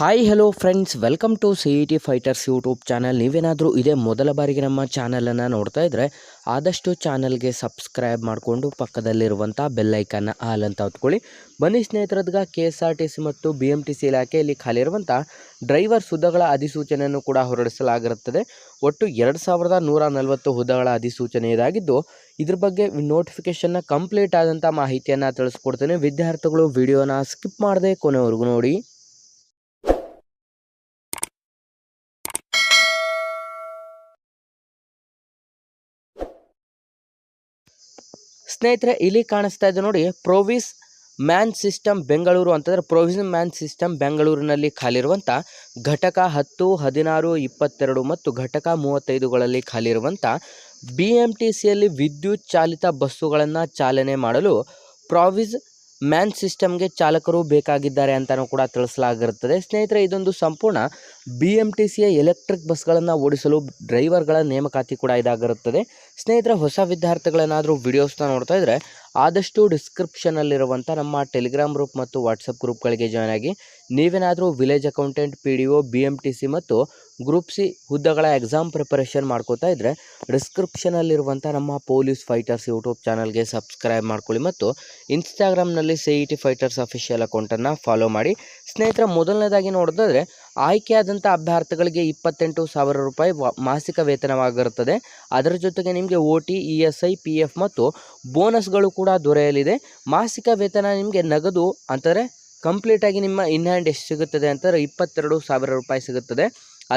Hi hello friends welcome to C E T fighters YouTube channel ನೀವೇನಾದರೂ ಇದೇ ಮೊದಲ ಬಾರಿಗೆ ನಮ್ಮ ಚಾನಲನ್ನು ನೋಡ್ತಾ ಇದ್ದರೆ ಆದಷ್ಟು ಚಾನಲ್ಗೆ ಸಬ್ಸ್ಕ್ರೈಬ್ ಮಾಡಿಕೊಂಡು ಪಕ್ಕದಲ್ಲಿರುವಂಥ ಬೆಲ್ಲೈಕನ್ನು ಆಲ್ ಅಂತ ಹೊತ್ಕೊಳ್ಳಿ. ಬನ್ನಿ ಸ್ನೇಹಿತರದ್ಗ K S R T C ಮತ್ತು ಬಿ ಎಂ ಟಿ ಸಿ ಇಲಾಖೆಯಲ್ಲಿ ಖಾಲಿ ಇರುವಂಥ ಡ್ರೈವರ್ ಹುದ್ದೆಗಳ ಅಧಿಸೂಚನೆಯನ್ನು ಕೂಡ ಹೊರಡಿಸಲಾಗಿರುತ್ತದೆ. ಒಟ್ಟು ಎರಡು ಸಾವಿರದ ನೂರ ನಲವತ್ತು ಹುದ್ದೆಗಳ ಅಧಿಸೂಚನೆ ಇದಾಗಿದ್ದು, ಇದ್ರ ಬಗ್ಗೆ ನೋಟಿಫಿಕೇಷನ್ನ ಕಂಪ್ಲೀಟ್ ಆದಂಥ ಮಾಹಿತಿಯನ್ನು ತಿಳಿಸ್ಕೊಡ್ತೇನೆ. ವಿದ್ಯಾರ್ಥಿಗಳು ವಿಡಿಯೋನ ಸ್ಕಿಪ್ ಮಾಡದೆ ಕೊನೆವರೆಗೂ ನೋಡಿ. ಸ್ನೇಹಿತರೆ, ಇಲ್ಲಿ ಕಾಣಿಸ್ತಾ ಇದೆ ನೋಡಿ ಪ್ರೋವಿಸ್ ಮ್ಯಾನ್ ಸಿಸ್ಟಮ್ ಬೆಂಗಳೂರು ಅಂತಂದರೆ ಪ್ರೊವಿಷನ್ ಮ್ಯಾನ್ ಸಿಸ್ಟಮ್ ಬೆಂಗಳೂರಿನಲ್ಲಿ ಖಾಲಿರುವಂಥ ಘಟಕ ಹತ್ತು, ಹದಿನಾರು, ಇಪ್ಪತ್ತೆರಡು ಮತ್ತು ಘಟಕ ಮೂವತ್ತೈದುಗಳಲ್ಲಿ ಖಾಲಿರುವಂಥ ಬಿ ಎಂ ಟಿ ಸಿಯಲ್ಲಿ ವಿದ್ಯುತ್ ಚಾಲಿತ ಬಸ್ಸುಗಳನ್ನು ಚಾಲನೆ ಮಾಡಲು ಪ್ರಾವಿಸ್ ಮ್ಯಾನ್ ಸಿಸ್ಟಮ್ಗೆ ಚಾಲಕರು ಬೇಕಾಗಿದ್ದಾರೆ ಅಂತಲೂ ಕೂಡ ತಿಳಿಸಲಾಗಿರುತ್ತದೆ. ಸ್ನೇಹಿತರೆ, ಇದೊಂದು ಸಂಪೂರ್ಣ ಬಿ ಎಂ ಟಿ ಸಿಯ ಎಲೆಕ್ಟ್ರಿಕ್ ಬಸ್ಗಳನ್ನು ಓಡಿಸಲು ಡ್ರೈವರ್ಗಳ ನೇಮಕಾತಿ ಕೂಡ ಇದಾಗಿರುತ್ತದೆ. ಸ್ನೇಹಿತರೆ, ಹೊಸ ವಿದ್ಯಾರ್ಥಿಗಳೇನಾದರೂ ವಿಡಿಯೋಸ್ನ ನೋಡ್ತಾ ಇದ್ದರೆ ಆದಷ್ಟು ಡಿಸ್ಕ್ರಿಪ್ಷನಲ್ಲಿರುವಂಥ ನಮ್ಮ ಟೆಲಿಗ್ರಾಮ್ ಗ್ರೂಪ್ ಮತ್ತು ವಾಟ್ಸಪ್ ಗ್ರೂಪ್ಗಳಿಗೆ ಜಾಯ್ನ್ ಆಗಿ ನೀವೇನಾದರೂ village accountant, P D O B M T C ಮತ್ತು ಗ್ರೂಪ್ ಸಿ ಹುದ್ದೆಗಳ ಎಕ್ಸಾಮ್ ಪ್ರಿಪರೇಷನ್ ಮಾಡ್ಕೋತಾ ಇದ್ದರೆ ಡಿಸ್ಕ್ರಿಪ್ಷನಲ್ಲಿರುವಂಥ ನಮ್ಮ ಪೊಲೀಸ್ ಫೈಟರ್ಸ್ ಯೂಟ್ಯೂಬ್ ಚಾನಲ್ಗೆ ಸಬ್ಸ್ಕ್ರೈಬ್ ಮಾಡ್ಕೊಳ್ಳಿ ಮತ್ತು ಇನ್ಸ್ಟಾಗ್ರಾಮ್ನಲ್ಲಿ C E T fighters official ಅಕೌಂಟನ್ನು ಫಾಲೋ ಮಾಡಿ. ಸ್ನೇಹಿತರ, ಮೊದಲನೇದಾಗಿ ನೋಡಿದ್ರೆ ಆಯ್ಕೆಯಾದಂಥ ಅಭ್ಯರ್ಥಿಗಳಿಗೆ ಇಪ್ಪತ್ತೆಂಟು ಸಾವಿರ ರೂಪಾಯಿ ಮಾಸಿಕ ವೇತನವಾಗಿರುತ್ತದೆ. ಅದರ ಜೊತೆಗೆ ನಿಮಗೆ O T E S I P F ಮತ್ತು ಬೋನಸ್ಗಳು ಕೂಡ ದೊರೆಯಲಿದೆ. ಮಾಸಿಕ ವೇತನ ನಿಮಗೆ ನಗದು ಅಂತಾರೆ ಕಂಪ್ಲೀಟಾಗಿ ನಿಮ್ಮ ಇನ್ ಹ್ಯಾಂಡ್ ಎಷ್ಟು ಸಿಗುತ್ತದೆ ಅಂತಾರೆ ಇಪ್ಪತ್ತೆರಡು ಸಾವಿರ ರೂಪಾಯಿ ಸಿಗುತ್ತದೆ.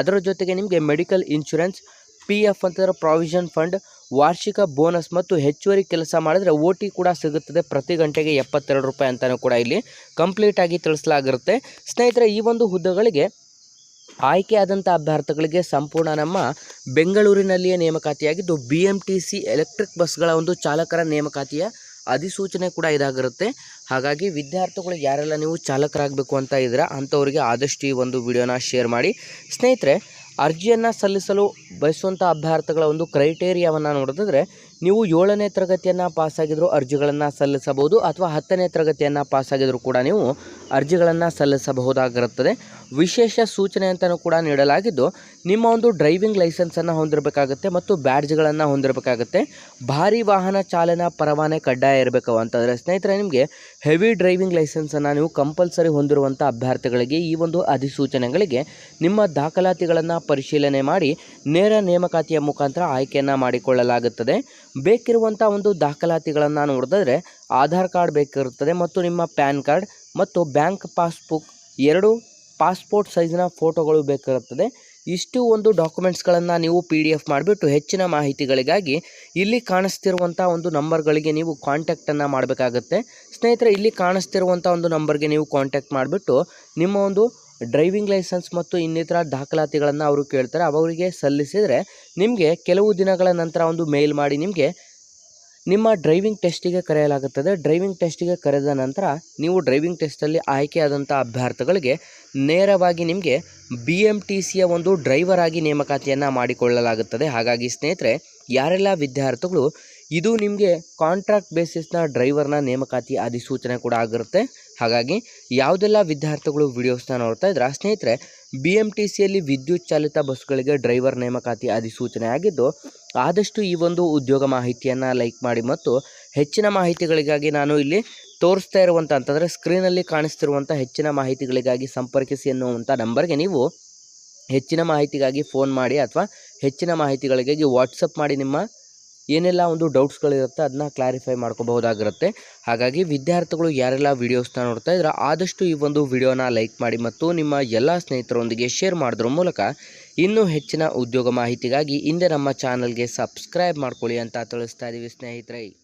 ಅದರ ಜೊತೆಗೆ ನಿಮಗೆ ಮೆಡಿಕಲ್ ಇನ್ಶೂರೆನ್ಸ್ ಪಿ ಎಫ್ ಅಂತಂದರೆ ಪ್ರಾವಿಷನ್ ಫಂಡ್ ವಾರ್ಷಿಕ ಬೋನಸ್ ಮತ್ತು ಹೆಚ್ಚುವರಿ ಕೆಲಸ ಮಾಡಿದರೆ ಓ ಟಿ ಕೂಡ ಸಿಗುತ್ತದೆ ಪ್ರತಿ ಗಂಟೆಗೆ ಎಪ್ಪತ್ತೆರಡು ರೂಪಾಯಿ ಅಂತಲೂ ಕೂಡ ಇಲ್ಲಿ ಕಂಪ್ಲೀಟಾಗಿ ತಿಳಿಸಲಾಗಿರುತ್ತೆ. ಸ್ನೇಹಿತರೆ, ಈ ಒಂದು ಹುದ್ದೆಗಳಿಗೆ ಆಯ್ಕೆಯಾದಂಥ ಅಭ್ಯರ್ಥಿಗಳಿಗೆ ಸಂಪೂರ್ಣ ನಮ್ಮ ಬೆಂಗಳೂರಿನಲ್ಲಿಯೇ ನೇಮಕಾತಿಯಾಗಿದ್ದು B M T C electric ಬಸ್ಗಳ ಒಂದು ಚಾಲಕರ ನೇಮಕಾತಿಯ ಅಧಿಸೂಚನೆ ಕೂಡ ಇದಾಗಿರುತ್ತೆ. ಹಾಗಾಗಿ ವಿದ್ಯಾರ್ಥಿಗಳು ಯಾರೆಲ್ಲ ನೀವು ಚಾಲಕರಾಗಬೇಕು ಅಂತ ಇದ್ದೀರಾ, ಅಂಥವ್ರಿಗೆ ಆದಷ್ಟು ಈ ಒಂದು ವಿಡಿಯೋನ ಶೇರ್ ಮಾಡಿ. ಸ್ನೇಹಿತರೆ, ಅರ್ಜಿಯನ್ನು ಸಲ್ಲಿಸಲು ಬಯಸುವಂಥ ಅಭ್ಯರ್ಥಿಗಳ ಒಂದು ಕ್ರೈಟೇರಿಯಾವನ್ನು ನೋಡಿದ್ರೆ ನೀವು ಏಳನೇ ತರಗತಿಯನ್ನು ಪಾಸಾಗಿದ್ದರೂ ಅರ್ಜಿಗಳನ್ನು ಸಲ್ಲಿಸಬಹುದು ಅಥವಾ ಹತ್ತನೇ ತರಗತಿಯನ್ನು ಪಾಸಾಗಿದ್ದರೂ ಕೂಡ ನೀವು ಅರ್ಜಿಗಳನ್ನು ಸಲ್ಲಿಸಬಹುದಾಗಿರುತ್ತದೆ. ವಿಶೇಷ ಸೂಚನೆ ಅಂತಲೂ ಕೂಡ ನೀಡಲಾಗಿದ್ದು, ನಿಮ್ಮ ಒಂದು ಡ್ರೈವಿಂಗ್ ಲೈಸೆನ್ಸನ್ನು ಹೊಂದಿರಬೇಕಾಗುತ್ತೆ ಮತ್ತು ಬ್ಯಾಡ್ಜ್ಗಳನ್ನು ಹೊಂದಿರಬೇಕಾಗುತ್ತೆ. ಭಾರಿ ವಾಹನ ಚಾಲನಾ ಪರವಾನೆ ಕಡ್ಡಾಯ ಇರಬೇಕು ಅಂತಂದರೆ ಸ್ನೇಹಿತರೆ, ನಿಮಗೆ ಹೆವಿ ಡ್ರೈವಿಂಗ್ ಲೈಸೆನ್ಸನ್ನು ನೀವು ಕಂಪಲ್ಸರಿ ಹೊಂದಿರುವಂಥ ಅಭ್ಯರ್ಥಿಗಳಿಗೆ ಈ ಒಂದು ಅಧಿಸೂಚನೆಗಳಿಗೆ ನಿಮ್ಮ ದಾಖಲಾತಿಗಳನ್ನು ಪರಿಶೀಲನೆ ಮಾಡಿ ನೇರ ನೇಮಕಾತಿಯ ಮುಖಾಂತರ ಆಯ್ಕೆಯನ್ನು ಮಾಡಿಕೊಳ್ಳಲಾಗುತ್ತದೆ. ಬೇಕಿರುವಂಥ ಒಂದು ದಾಖಲಾತಿಗಳನ್ನು ನೋಡಿದ್ರೆ ಆಧಾರ್ ಕಾರ್ಡ್ ಬೇಕಿರುತ್ತದೆ ಮತ್ತು ನಿಮ್ಮ ಪ್ಯಾನ್ ಕಾರ್ಡ್ ಮತ್ತು ಬ್ಯಾಂಕ್ ಪಾಸ್ಬುಕ್ ಎರಡು ಪಾಸ್ಪೋರ್ಟ್ ಸೈಜ್ನ ಫೋಟೋಗಳು ಬೇಕಾಗುತ್ತದೆ. ಇಷ್ಟು ಒಂದು ಡಾಕ್ಯುಮೆಂಟ್ಸ್ಗಳನ್ನು ನೀವು ಪಿ ಡಿ ಎಫ್ ಮಾಡಿಬಿಟ್ಟು ಹೆಚ್ಚಿನ ಮಾಹಿತಿಗಳಿಗಾಗಿ ಇಲ್ಲಿ ಕಾಣಿಸ್ತಿರುವಂಥ ಒಂದು ನಂಬರ್ಗಳಿಗೆ ನೀವು ಕಾಂಟ್ಯಾಕ್ಟನ್ನು ಮಾಡಬೇಕಾಗುತ್ತೆ. ಸ್ನೇಹಿತರೆ, ಇಲ್ಲಿ ಕಾಣಿಸ್ತಿರುವಂಥ ಒಂದು ನಂಬರ್ಗೆ ನೀವು ಕಾಂಟ್ಯಾಕ್ಟ್ ಮಾಡಿಬಿಟ್ಟು ನಿಮ್ಮ ಒಂದು ಡ್ರೈವಿಂಗ್ ಲೈಸೆನ್ಸ್ ಮತ್ತು ಇನ್ನಿತರ ದಾಖಲಾತಿಗಳನ್ನು ಅವರು ಕೇಳ್ತಾರೆ. ಅವರಿಗೆ ಸಲ್ಲಿಸಿದರೆ ನಿಮಗೆ ಕೆಲವು ದಿನಗಳ ನಂತರ ಒಂದು ಮೇಲ್ ಮಾಡಿ ನಿಮಗೆ ನಿಮ್ಮ ಡ್ರೈವಿಂಗ್ ಟೆಸ್ಟಿಗೆ ಕರೆಯಲಾಗುತ್ತದೆ. ಡ್ರೈವಿಂಗ್ ಟೆಸ್ಟಿಗೆ ಕರೆದ ನಂತರ ನೀವು ಡ್ರೈವಿಂಗ್ ಟೆಸ್ಟಲ್ಲಿ ಆಯ್ಕೆಯಾದಂಥ ಅಭ್ಯರ್ಥಿಗಳಿಗೆ ನೇರವಾಗಿ ನಿಮಗೆ ಬಿ ಎಂ ಟಿ ಸಿಯ ಒಂದು ಡ್ರೈವರ್ ಆಗಿ ನೇಮಕಾತಿಯನ್ನು ಮಾಡಿಕೊಳ್ಳಲಾಗುತ್ತದೆ. ಹಾಗಾಗಿ ಸ್ನೇಹಿತರೆ, ಯಾರೆಲ್ಲ ವಿದ್ಯಾರ್ಥಿಗಳು ಇದು ನಿಮಗೆ ಕಾಂಟ್ರಾಕ್ಟ್ ಬೇಸಿಸ್ನ ಡ್ರೈವರ್ನ ನೇಮಕಾತಿ ಅಧಿಸೂಚನೆ ಕೂಡ ಆಗಿರುತ್ತೆ. ಹಾಗಾಗಿ ಯಾವುದೆಲ್ಲ ವಿದ್ಯಾರ್ಥಿಗಳು ವಿಡಿಯೋಸ್ನ ನೋಡ್ತಾ ಇದ್ರೆ, ಸ್ನೇಹಿತರೆ ಬಿ ಎಂ ಟಿ ಸಿಯಲ್ಲಿ ವಿದ್ಯುತ್ ಚಾಲಿತ ಬಸ್ಗಳಿಗೆ ಡ್ರೈವರ್ ನೇಮಕಾತಿ ಅಧಿಸೂಚನೆ ಆಗಿದ್ದು ಆದಷ್ಟು ಈ ಒಂದು ಉದ್ಯೋಗ ಮಾಹಿತಿಯನ್ನು ಲೈಕ್ ಮಾಡಿ ಮತ್ತು ಹೆಚ್ಚಿನ ಮಾಹಿತಿಗಳಿಗಾಗಿ ನಾನು ಇಲ್ಲಿ ತೋರಿಸ್ತಾ ಇರುವಂಥ ಅಂತಂದರೆ ಸ್ಕ್ರೀನಲ್ಲಿ ಕಾಣಿಸ್ತಿರುವಂಥ ಹೆಚ್ಚಿನ ಮಾಹಿತಿಗಳಿಗಾಗಿ ಸಂಪರ್ಕಿಸಿ ಎನ್ನುವಂಥ ನಂಬರ್ಗೆ ನೀವು ಹೆಚ್ಚಿನ ಮಾಹಿತಿಗಾಗಿ ಫೋನ್ ಮಾಡಿ ಅಥವಾ ಹೆಚ್ಚಿನ ಮಾಹಿತಿಗಳಿಗಾಗಿ ವಾಟ್ಸಪ್ ಮಾಡಿ ನಿಮ್ಮ ಏನೆಲ್ಲ ಒಂದು ಡೌಟ್ಸ್ಗಳಿರುತ್ತೆ ಅದನ್ನ ಕ್ಲಾರಿಫೈ ಮಾಡ್ಕೋಬಹುದಾಗಿರುತ್ತೆ. ಹಾಗಾಗಿ ವಿದ್ಯಾರ್ಥಿಗಳು ಯಾರೆಲ್ಲ ವೀಡಿಯೋಸ್ನ ನೋಡ್ತಾ ಇದ್ರೆ, ಆದಷ್ಟು ಈ ಒಂದು ವಿಡಿಯೋನ ಲೈಕ್ ಮಾಡಿ ಮತ್ತು ನಿಮ್ಮ ಎಲ್ಲ ಸ್ನೇಹಿತರೊಂದಿಗೆ ಶೇರ್ ಮಾಡಿದ್ರ ಮೂಲಕ ಇನ್ನೂ ಹೆಚ್ಚಿನ ಉದ್ಯೋಗ ಮಾಹಿತಿಗಾಗಿ ಹಿಂದೆ ನಮ್ಮ ಚಾನಲ್ಗೆ ಸಬ್ಸ್ಕ್ರೈಬ್ ಮಾಡ್ಕೊಳ್ಳಿ ಅಂತ ತಿಳಿಸ್ತಾ ಇದ್ದೀವಿ ಸ್ನೇಹಿತರೆ.